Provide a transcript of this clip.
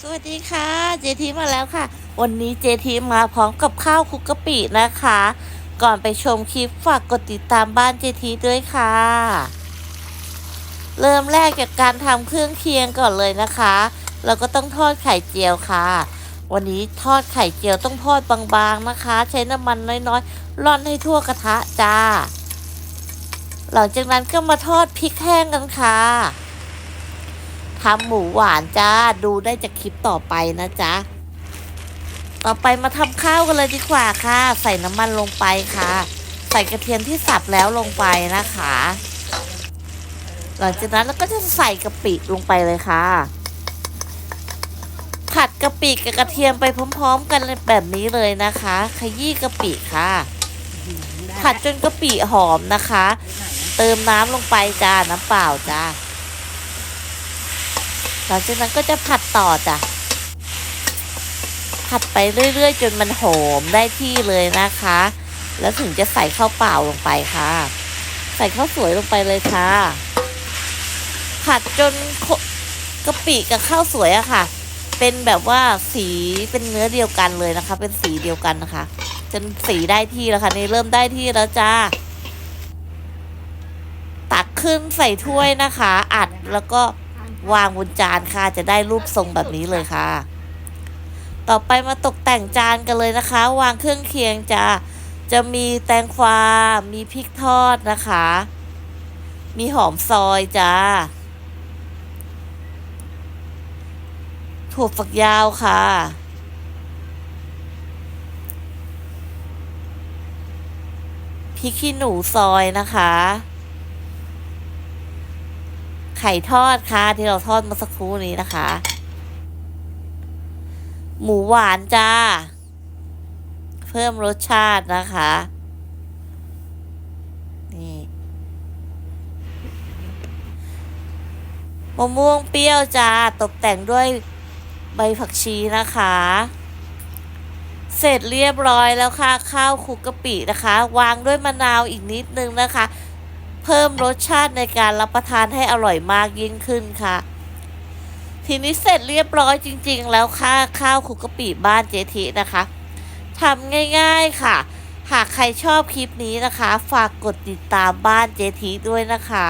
สวัสดีค่ะเจทีมาแล้วค่ะ วันนี้เจทีมาพร้อมกับข้าวคุกกะปินะคะ ก่อนไปชมคลิปฝากกดติดตามบ้านเจทีด้วยค่ะ เริ่มแรกจากการทำเครื่องเคียงก่อนเลยนะคะ เราก็ต้องทอดไข่เจียวค่ะ วันนี้ทอดไข่เจียวต้องทอดบางๆนะคะ ใช้น้ำมันน้อยๆร่อนให้ทั่วกระทะจ้า หลังจากนั้นก็มาทอดพริกแห้งกันค่ะ ทำหมูหวานจ้า ดูได้จากคลิปต่อไปนะจ๊ะ ต่อไปมาทำข้าวกันเลยดีกว่าค่ะ ใส่น้ำมันลงไปค่ะ ใส่กระเทียมที่สับแล้วลงไปนะคะ หลังจากนั้นเราก็จะใส่กะปิลงไปเลยค่ะ ผัดกะปิกับกระเทียมไปพร้อม ๆ กันแบบนี้เลยนะคะ ขยี้กะปิค่ะ ผัดจนกะปิหอมนะคะ เติมน้ำลงไปจ้า น้ำเปล่าจ้า หลังจากนั้นก็จะผัดต่อจ้ะ ผัดไปเรื่อยๆ จนมันหอมได้ที่เลยนะคะ แล้วถึงจะใส่ข้าวเปล่าลงไปค่ะ ใส่ข้าวสวยลงไปเลยค่ะ ผัดจนกะปิกับข้าวสวยอะค่ะ เป็นแบบว่าสีเป็นเนื้อเดียวกันเลยนะคะ เป็นสีเดียวกันนะคะ จนสีได้ที่แล้วค่ะนี่เริ่มได้ที่แล้วจ้าตักขึ้นใส่ถ้วยนะคะ อัดแล้วก็ วางบนจานค่ะจะได้รูปทรงแบบนี้เลยค่ะ ต่อไปมาตกแต่งจานกันเลยนะคะ วางเครื่องเคียงจะจะมีแตงกวา มีพริกทอดนะคะ มีหอมซอยจ้า ถั่วฝักยาวค่ะ พริกขี้หนูซอยนะคะ ไข่ทอดค่ะ ที่เราทอดเมาสักครู่นี้นะคะ หมูหวานจ้า เพิ่มรสชาตินะคะ นี่มะม่วงเปรี้ยวจ้า ตกแต่งด้วยใบผักชีนะคะ เสร็จเรียบร้อยแล้วค่ะ ข้าวคุกกะปินะคะ วางด้วยมะนาวอีกนิดนึงนะคะ เพิ่มรสชาติในการรับประทานให้อร่อยมากยิ่งขึ้นค่ะ ทีนี้เสร็จเรียบร้อยจริง ๆ แล้วค่ะข้าวคุกกะปิบ้านเจทินะคะทำง่าย ๆค่ะ หากใครชอบคลิปนี้นะคะ ฝากกดติดตามบ้านเจทิด้วยนะคะ